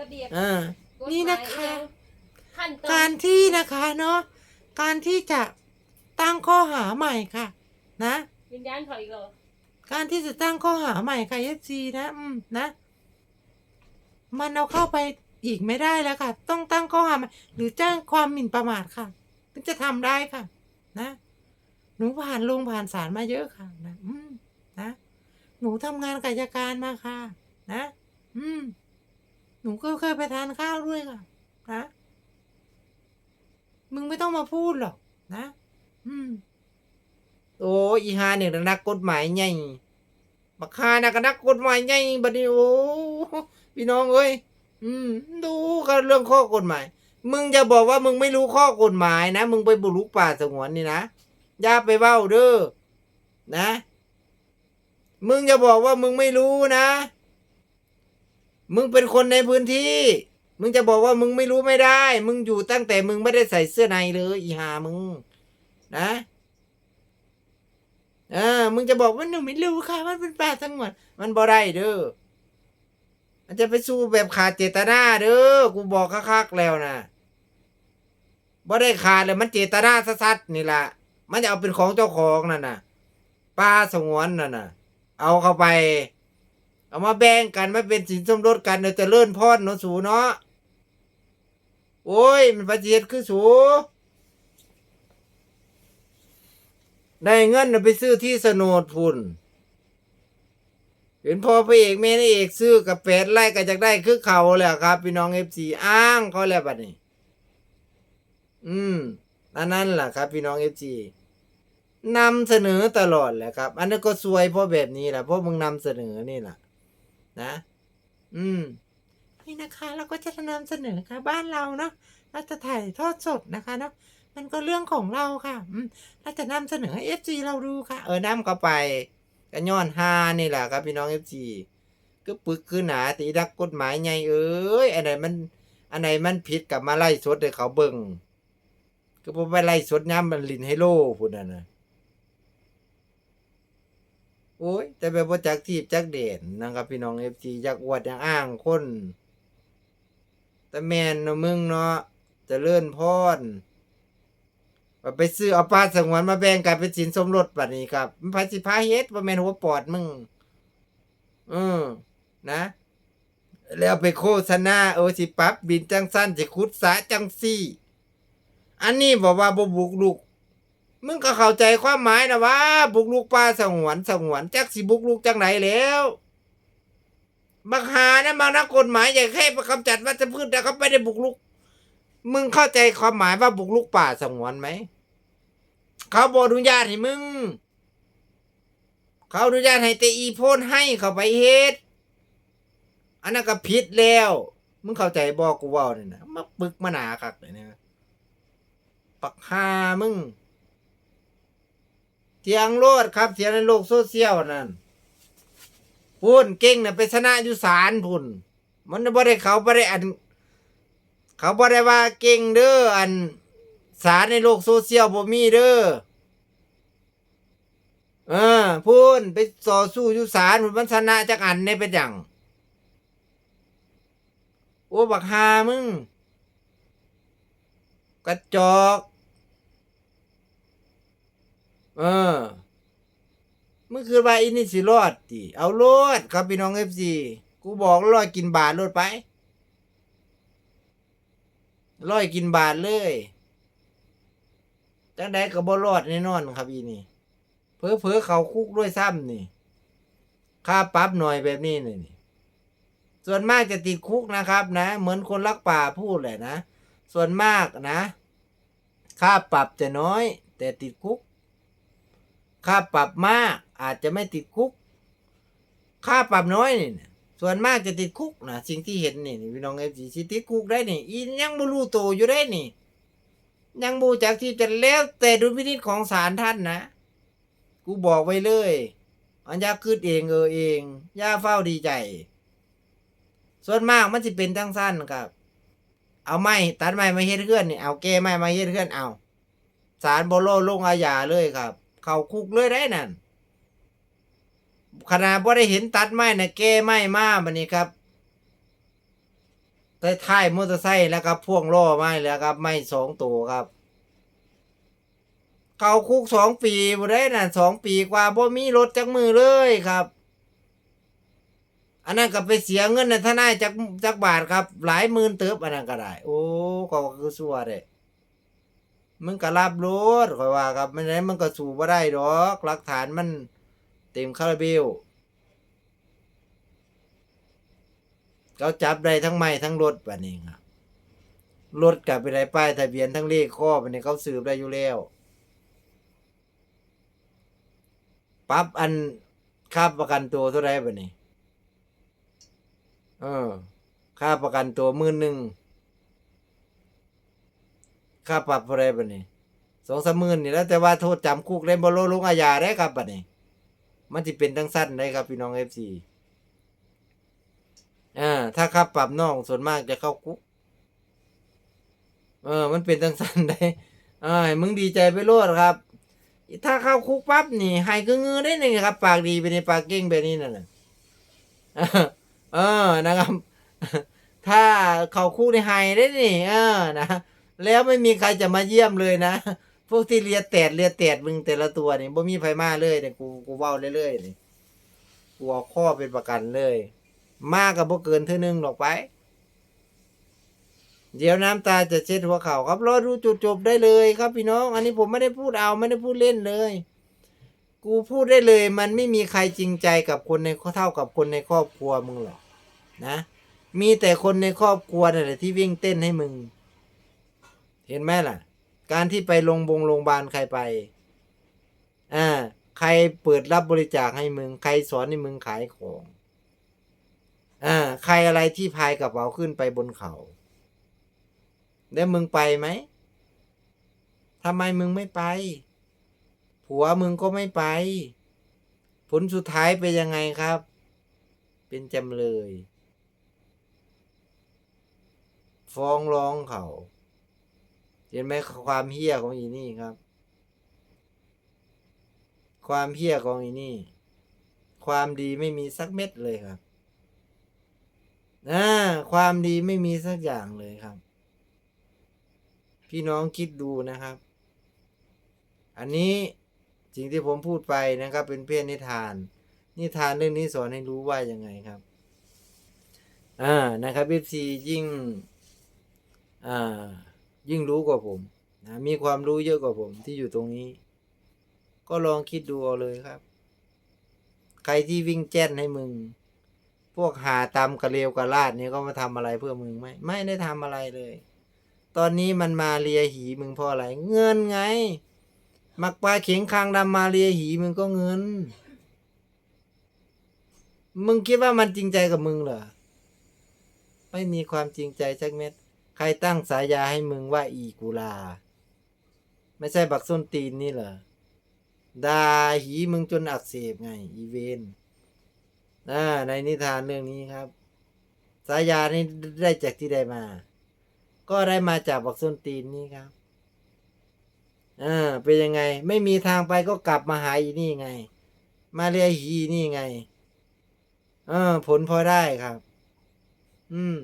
ระเบียบอ่า กฎหมายนี่นะคะ ขั้นตอนการที่นะคะเนาะการที่จะตั้งข้อหาใหม่ค่ะ นะ วิญญาณเขาอีกเหรอการที่จะตั้งข้อหาใหม่ค่ะเอฟซีนะ อืมนะ มันเอาเข้าไปอีกไม่ได้แล้วค่ะ ต้องตั้งข้อหาใหม่หรือแจ้งความหมิ่นประมาทค่ะถึงจะทำได้ค่ะ นะ หนูผ่านโรงผ่านศาลมาเยอะค่ะ นะ อืมนะ หนูทำงานกิจการมาค่ะ นะ อืมห นูก็เคยไปทานข้าวด้วยค่ะนะ มึงไม่ต้องมาพูดหรอกนะ อืม โอ้อีหาเนี่ยนักกฎหมายใหญ่บักฮานะก็นักกฎหมายใหญ่บัดนี้โอ้พี่น้องเอ้ย อืม ดูกันเรื่องข้อกฎหมาย มึงจะบอกว่ามึงไม่รู้ข้อกฎหมายนะ มึงไปบุกรุกป่าสงวนนี่นะ อย่าไปเว้าเด้อ นะ มึงจะบอกว่ามึงไม่รู้นะ มึงเป็นคนในพื้นที่ มึงจะบอกว่ามึงไม่รู้ไม่ได้ มึงอยู่ตั้งแต่มึงไม่ได้ใส่เสื้อในเลยอีหามึง นะเออมึงจะบอกว่าหนูไม่รู้ค่ะ มันเป็นป่าสงวนมันบ่ได้เด้อมันจะไปสู้แบบขาดเจตนาเด้อกูบอกคักๆแล้วนะบ่ได้ขาดเลยมันเจตนาสัดๆนี่ล่ะ มันจะเอาเป็นของเจ้าของนั่นน่ะป่าสงวนนั่นน่ะ เอาเข้าไป เอามาแบ่งกันมาเป็นสินสมรสกันเดี๋ยจะเลื่อนพอดเนาะสูเนาะโอ้ย มันประเจียดคือสูได้เงินไปซื้อที่สนดพุ่นเห็นพ่อพระเอกแม่นเอกซื้อกับแปดไร่ก็จะได้คือเขาแหละครับ พี่น้องเอฟซีอ้างเขาแล้วบัดนี้ อืมอันนั้นแหละครับ พี่น้องเอฟซีนำเสนอตลอดแหละครับ อันนั้นก็ซวยเพราะแบบนี้แหละเพราะมึงนำเสนอนี่แหละ นะ อืม นี่นะคะ เราก็จะนำเสนอค่ะบ้านเราเนาะเราจะถ่ายทอดสดนะคะเนาะมันก็เรื่องของเราค่ะ อืมเราจะนำเสนอให้เอฟซีเราดูค่ะ เออนำเข้าไปก็ย้อนฮานี่แหละครับพี่น้องเอฟซีก็ปึกคือหนาตีดักกฎหมายไงเอ้ยอันไหนมันอันไหนมันผิดกับมาไล่สดให้เขาเบิ่งก็บ่ไปไล่สดย้ำมันลินให้โลพุ่นน่ะนะ โอ้ย แต่แบบว่าจักทีบจักเด่นนะครับ พี่น้องเอฟซีอยากอวดอยากอ้างคนแต่แมนเนาะมึงเนาะจะเลื่อนพรว่าไปซื้อเอาปลาสงวนมาแบ่งกันเป็นสินสมรสบัดนี้ครับมันพาสิพาเฮ็ดว่าแมนหัวปอดมึงอืมนะ แล้วไปโฆษณาเออสิปับบินจังสั้นสิขุดสาจังซี่ อันนี้บอกว่าบบุกลุก มึงก็เข้าใจความหมายนะว่า บุกลุกป่าสงวนสงวนจักสิบุกลุกจังไหนแล้วบักหานะบางนักกฎหมายใหญ่แค่ประกำจัดวัชพืชแต่เขาไม่ได้บุกลุก มึงเข้าใจความหมายว่าบุกลุกป่าสงวนไหมเขาบอนุญาตให้มึง เขาอนุญาตให้แต่อีโพนให้เขาไปเฮ็ดอันนั้นก็ผิดแล้ว มึงเข้าใจบอกกูว่าเนี่ยนะมาปึกมาหนาคักเลยเนี่ยปักหามึง เทียงโลดครับเทียงในโลกโซเชียลนั่นพุ่นเก่งน่ะไปชนะอยู่ศาลพุ่นมันบ่ได้เขาบ่ได้อัน เขาบ่ได้ว่าเก่งเด้ออันสารในโลกโซเชียลบ่มีเด้อเออพุ่นไปต่อสู้อยู่ศาลพุ่นมันชนะจากอันในเป็นหยังโอ้บักฮามึงกระจอก เออมึงคือว่าอินี่สิรอดติเอาโลดครับพี่น้องเอฟซีกูบอกรอยกินบาทโลดไปรอยกินบาทเลยจังใดก็บ่รอดแน่นอนครับอีนี่เพอเพอเขาคุกด้วยซ้ำนี่ ค่าปรับหน่อยแบบนี้นี่นี่ ส่วนมากจะติดคุกนะครับ นะ เหมือนคนรักป่าพูดแหละนะ ส่วนมากนะ ค่าปรับจะน้อย แต่ติดคุก ค่าปรับมากอาจจะไม่ติดคุก ค่าปรับน้อยนี่นะส่วนมากจะติดคุกนะสิ่งที่เห็นนี่นี่พี่น้องเอฟซีสิติดคุกได้นี่อียังบ่รู้โตวอยู่ได้นี่ ยังบูจากที่จะแล้วแต่ดุลพินิจของศาลท่านนะกูบอกไว้เลยอันยาคืดเองเออเองย่าเฝ้าดีใจ ส่วนมากมันจะเป็นทั้งสั้นครับ เอาไม้ตัดไม้มาเฮ็ดเพื่อนนี่เอาแก้ไม้มาเฮ็ดเพื่อนเอาศาลบโลลงอาญาเลยครับ เข้าคุกเลยได้นั่นขนาดบ่ได้เห็นตัดไม้นะแก้ไม้มาบัดนี้ครับใต้ท้ายมอเตอร์ไซค์แล้วครับพ่วงล้อไม้แล้วครับ ไม่สองตัวครับ เขาคุกสองปีบ่ได้น่ะสองปีกว่าบ่มีรถจักมือเลยครับ อันนั้นก็ไปเสียเงินในทนายจักจักบาทครับ หลายหมื่นเติบอันนั้นก็ได้ โอ้ก็คือสัวเด้ มึงก็รับรถข่อยว่าครับไม่ได้มึงก็สู้บ่ได้ดอกหลักฐานมันเต็มคาราเบลเขาจับได้ทั้งไม้ทั้งรถบัดนี้ครับรถกับไปได้ป้ายทะเบียนทั้งเลขข้อบัดนี้เขาสืบได้อยู่แล้วปรับอันค่าประกันตัวเท่าไรบัดนี้ เออ ค่าประกันตัวมื่นหนึ่ง ค่าปรับเท่าไรบัดนี้สองสามหมื่นนี่แล้วแต่ว่าโทษจำคุกได้บ่ลดลงอาญาได้ครับบัดนี้ มันสิเป็นทั้งสั้นได้ครับพี่น้องเอฟซีอ่าถ้าค่าปรับน้องส่วนมากจะเข้าคุกเออ มันเป็นทั้งสั้นได้อ่ามึงดีใจไปโลดครับ ถ้าเข้าคุกปั๊บนี่ใหายก็เงือได้หนึ่งครับ ปากดีไปในปากเก่งแบบนี้นั่นน่ะเออนะครับ ถ้าเข้าคุกในหายได้นี่เออนะ แล้วไม่มีใครจะมาเยี่ยมเลยนะ พวกที่เลียแตดเลียแตดมึงแต่ละตัวนี่บ่มีไผมาเลยเนี่ยกูกูเว้าเรื่อยๆนี่กูเอาข้อเป็นประกันเลย มากกับบ่เกินเท่านึงหรอกไป เดี๋ยวน้ำตาจะเช็ดหัวเข่าครับรอดูจุดจบได้เลยครับพี่น้อง อันนี้ผมไม่ได้พูดเอาไม่ได้พูดเล่นเลย กูพูดได้เลย มันไม่มีใครจริงใจกับคนในเท่ากับคนในครอบครัวมึงหรอกนะ มีแต่คนในครอบครัวนั่นแหละที่วิ่งเต้นให้มึง เห็นไหมล่ะ การที่ไปลงบงโรงพยาบาลใครไปอ่าใครเปิดรับบริจาคให้มึง ใครสอนให้มึงขายของอ่าใครอะไรที่พายกระเป๋าขึ้นไปบนเขา แล้วมึงไปไหมทำไมมึงไม่ไป ผัวมึงก็ไม่ไป ผลสุดท้ายเป็นยังไงครับ เป็นจำเลย ฟ้องร้องเขา เห็นไหมความเฮี้ยของอีนี่ครับ ความเฮี้ยของอีนี่ ความดีไม่มีสักเม็ดเลยครับอ่าความดีไม่มีสักอย่างเลยครับ พี่น้องคิดดูนะครับ อันนี้สิ่งที่ผมพูดไปนะครับ เป็นเพี้ยนนิทาน นิทานเรื่องนี้สอนให้รู้ว่ายังไงครับ อ่านะครับเอฟซียิ่ง อ่า ยิ่งรู้กว่าผมนะมีความรู้เยอะกว่าผมที่อยู่ตรงนี้ ก็ลองคิดดูเอาเลยครับ ใครที่วิ่งแจ้นให้มึง พวกหาตำกระเลวกระลาดนี่ก็มาทำอะไรเพื่อมึงไหมไม่ได้ทำอะไรเลย ตอนนี้มันมาเลียหีมึงเพราะอะไร เงินไง มักปลาเข็งคางดำมาเลียหีมึงก็เงิน มึงคิดว่ามันจริงใจกับมึงเหรอไม่มีความจริงใจสักเม็ด ใครตั้งสายาให้มึงว่าอีกูลา ไม่ใช่บักส้นตีนนี่เหรอด่าหีมึงจนอักเสบไง อีเวนอ่าในนิทานเรื่องนี้ครับ สายานี่ได้จากที่ใดมา ก็ได้มาจากบักส้นตีนนี่ครับอ่าเป็นยังไง ไม่มีทางไปก็กลับมาหาอีนี่ไง มาเรียกอีนี่ไง เออ ผลพอได้ครับ อืม